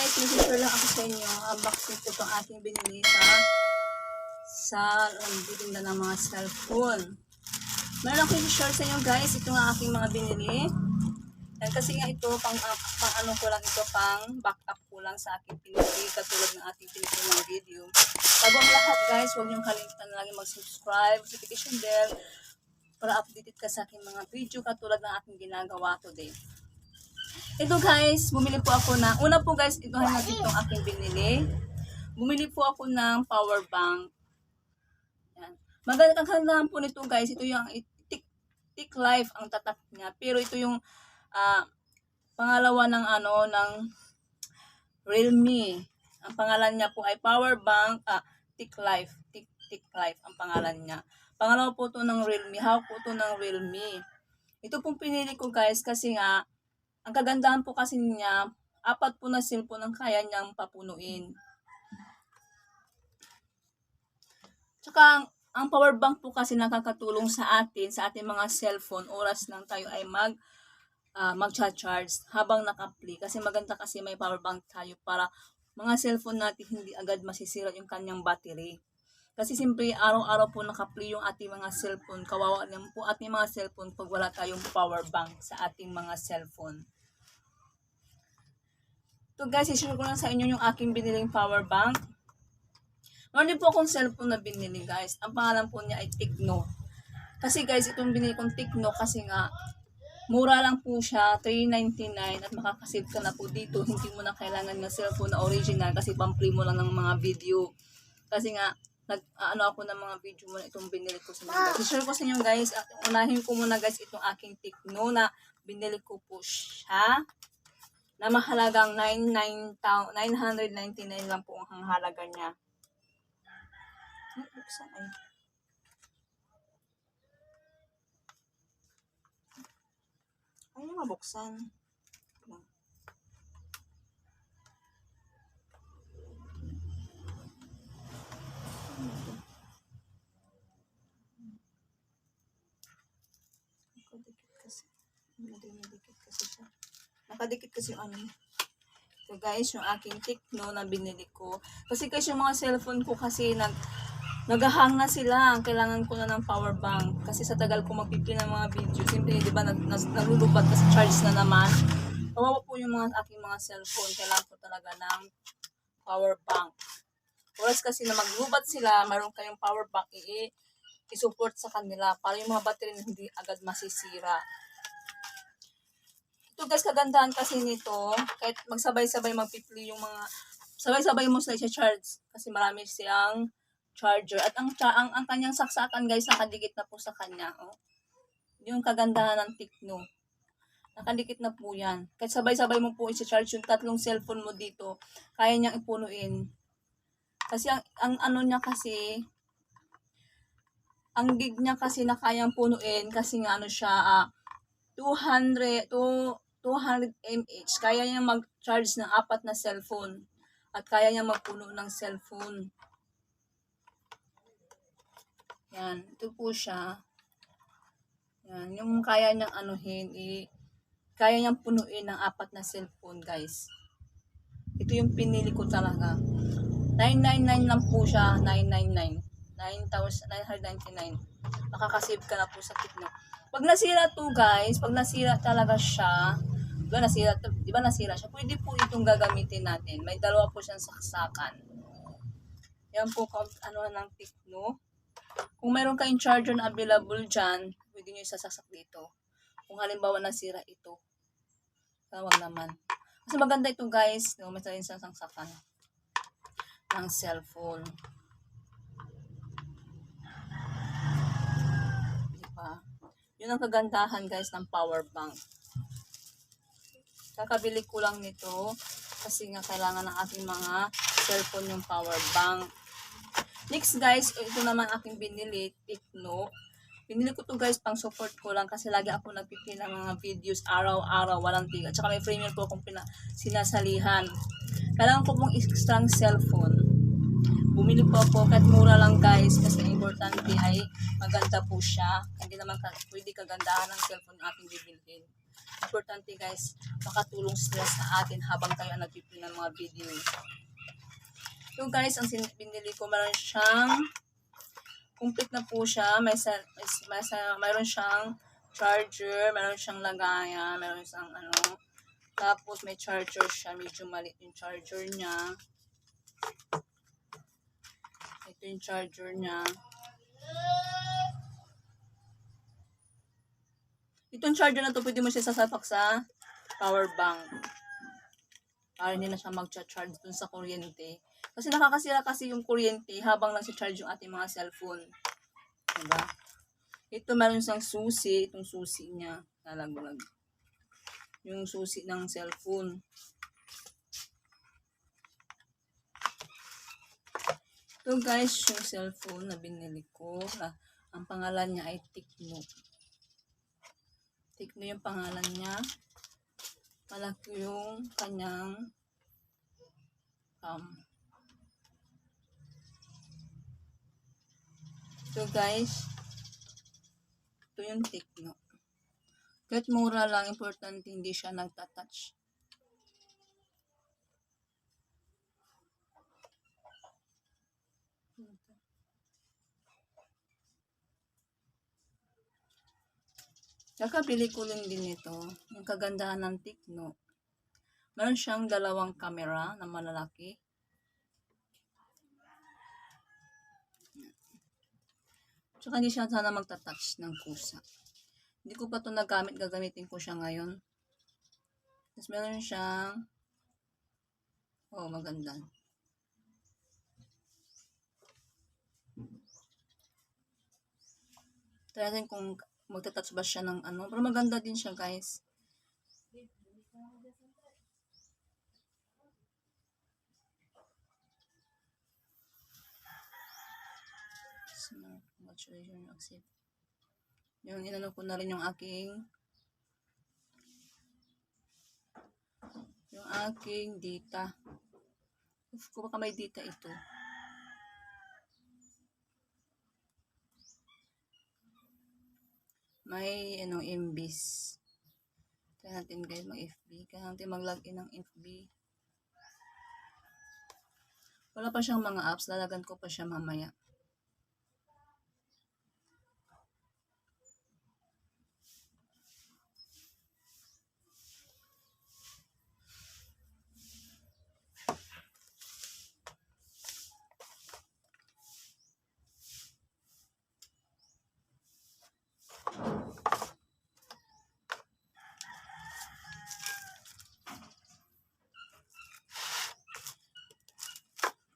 guys, masisure lang ako sa inyo. Unboxing ko itong ating binili sa sa um, bitinda ng mga cellphone. Meron akong i-share sa inyo guys. Ito nga aking mga binili. Yan, kasi nga ito, pang, uh, pang ano ko lang ito, pang backup ko lang sa aking pinili, katulad ng ating pinili ng video. Bago ang lahat guys, huwag niyong kalimutan na lagi mag-subscribe, notification bell, para updated ka sa aking mga video katulad ng aking ginagawa today. Ito guys, bumili po ako na, una po guys, ito ang itong aking binili. Bumili po ako ng power bank. Yan. Maganda kagandahan po nito guys, ito yung tick, tick life ang tatak niya. Pero ito yung ah, pangalawa ng ano, ng Realme. Ang pangalan niya po ay power bank, ah, tick life. Tick, tick life ang pangalan niya. Pangalawa po to ng Realme. Hawak po to ng Realme. Ito pong pinili ko guys kasi nga, ang kagandahan po kasi niya, apat po na cellphone ang kaya niyang papunuin. Tsaka, ang, ang power bank po kasi nakakatulong sa atin, sa ating mga cellphone, oras lang tayo ay mag ah, mag-charge habang naka-play. Kasi maganda kasi may power bank tayo para mga cellphone natin hindi agad masisira yung kanyang battery. Kasi siyempre araw-araw po naka-play yung ating mga cellphone. Kawawa naman po ating mga cellphone pag wala tayong power bank sa ating mga cellphone. So guys, i-share ko lang sa inyo yung aking biniling power bank. Meron po akong cellphone na binili guys. Ang pangalan po niya ay Tecno. Kasi guys, itong binili kong Tecno kasi nga mura lang po siya, 399 at makakasave ka na po dito. Hindi mo na kailangan ng cellphone na original kasi pang-free mo lang ng mga video. Kasi nga, nag, ano ako ng mga video mo itong binili ko sa mga guys. share ko sa inyo guys, at unahin ko muna guys itong aking Tecno na binili ko po siya na mahalagang 99 tao- 999 lang po ang halaga niya. Buksan ay. Ay, yung mabuksan. Nakadikit kasi siya. Nakadikit kasi yung ano. So guys, yung aking Tecno na binili ko. Kasi guys, yung mga cellphone ko kasi nag nagahang na sila. Ang kailangan ko na ng power bank. Kasi sa tagal ko magpipili ng mga video, siyempre, di ba, nag, nalulubat kasi charge na naman. Kawawa po yung mga aking mga cellphone. Kailangan ko talaga ng power bank. Oras kasi na maglubat sila, mayroon kayong power bank, i- i-support sa kanila para yung mga battery hindi agad masisira. Ito guys, kagandahan kasi nito, kahit magsabay-sabay magpipili yung mga, sabay-sabay mo sila i-charge kasi marami siyang charger. At ang, ang, ang kanyang saksakan guys, nakadikit na po sa kanya. Oh. Yung kagandahan ng Tecno. Nakadikit na po yan. Kahit sabay-sabay mo po i-charge yung tatlong cellphone mo dito, kaya niyang ipunuin. Kasi ang, ang ano niya kasi, ang gig niya kasi na kayang punuin kasi nga ano siya, ah, 200 to 200 mAh. Kaya niya mag-charge ng apat na cellphone. At kaya niya magpuno ng cellphone. Yan, ito po siya. Yan, yung kaya niyang anuhin, i kaya niyang punuin ng apat na cellphone, guys. Ito yung pinili ko talaga. 999 lang po siya, 999. 9,999. Makakasave ka na po sa Tecno. Pag nasira to guys, pag nasira talaga siya, di ba nasira, to- di ba nasira siya, pwede po itong gagamitin natin. May dalawa po siyang saksakan. Yan po ano ng Tecno. Kung meron kayong charger na available dyan, pwede nyo isasasak dito. Kung halimbawa nasira ito. Tawag naman. Kasi maganda ito guys, no? may sarili siyang saksakan ng cellphone. Diba? Yun ang kagandahan guys ng power bank. Kakabili ko lang nito kasi nga kailangan ng aking mga cellphone yung power bank. Next guys, ito naman aking binili, Tecno. Binili ko to guys pang support ko lang kasi lagi ako nagpipili ng mga videos araw-araw, walang tiga. Tsaka may premium po akong pina- sinasalihan. Kailangan ko pong extra cellphone. Bumili po ako kahit mura lang guys kasi ang importante ay maganda po siya. Hindi naman pwede kagandahan ng cellphone yung ating bibilhin. Importante guys, makatulong sila sa atin habang tayo ang nagpipili ng mga video. So guys, ang binili ko meron siyang complete na po siya. May, sa, may, may sa, mayroon siyang charger, mayroon siyang lagayan, mayroon siyang ano. Tapos may charger siya, medyo maliit yung charger niya. Ito yung charger niya. Itong charger na to, pwede mo siya sasapak sa power bank. Para hindi na siya mag-charge dun sa kuryente. Kasi nakakasira kasi yung kuryente habang nasa-charge yung ating mga cellphone. Diba? Ito meron siyang susi. Itong susi niya. Nalaglag. Yung susi ng cellphone. Ito guys, yung cellphone na binili ko. Na, ang pangalan niya ay Tecno. Tecno yung pangalan niya. Malaki yung kanyang um, So guys, ito yung Tecno. Kahit mura lang, importante hindi siya nagtatouch. Lang din ito. Yung kagandahan ng Tecno. Meron siyang dalawang camera na malalaki. Tsaka hindi siya sana magta-touch ng kusa. Hindi ko pa ito nagamit. Gagamitin ko siya ngayon. Tapos meron siyang oh, maganda. Try natin kung magta-touch ba siya ng ano. Pero maganda din siya guys. Smart. Congratulations. Accept. Yung inano ko na rin yung aking yung aking data. Uf, ko baka may data ito. May ano, MBs. Kaya natin guys mag-FB. Kaya natin mag-login ng FB. Wala pa siyang mga apps. Lalagan ko pa siya mamaya.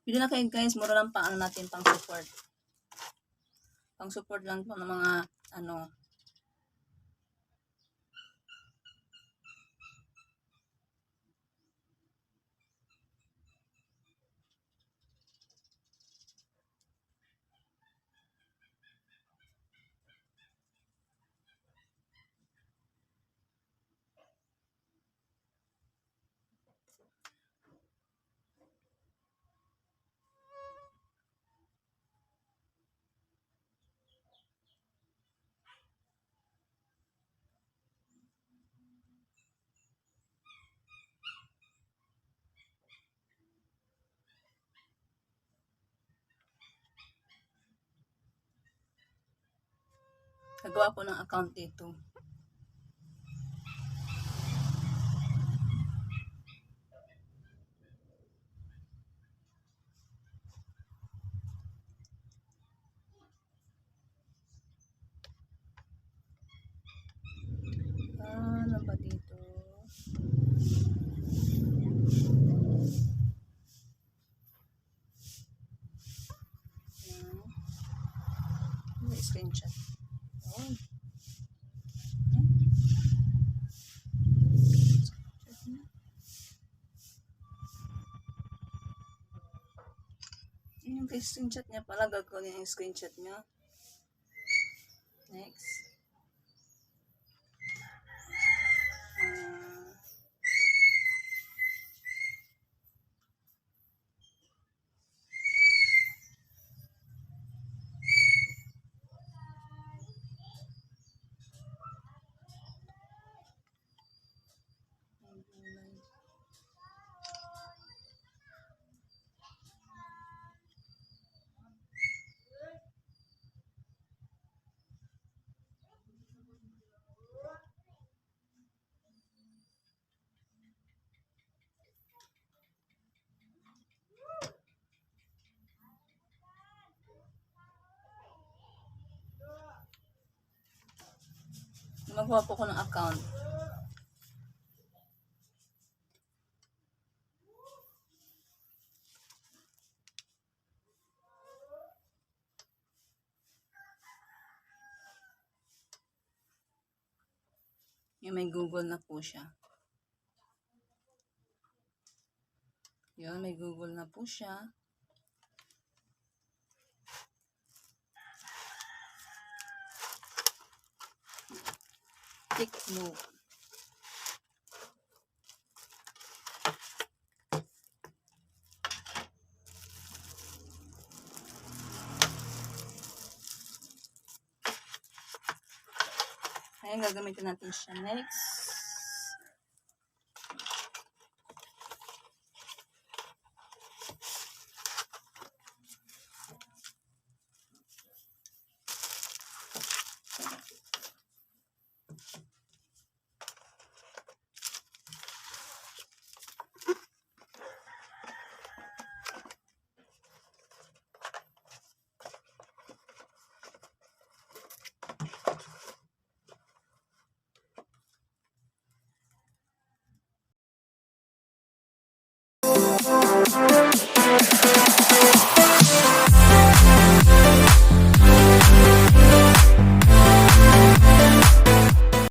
Bili na kayo guys, mura lang pa ano natin pang support. Pang support lang po ng mga ano. Nagawa ko ng account dito. Ah, ano ba dito? Yan. May screenshot. Oh. Yun yung kay screenshot niya pala. Gagawin yung screenshot niya. Magawa po ko ng account. Yung may Google na po siya. Yun, may Google na po siya. Tick mo. Ayan, gagamitin natin siya next.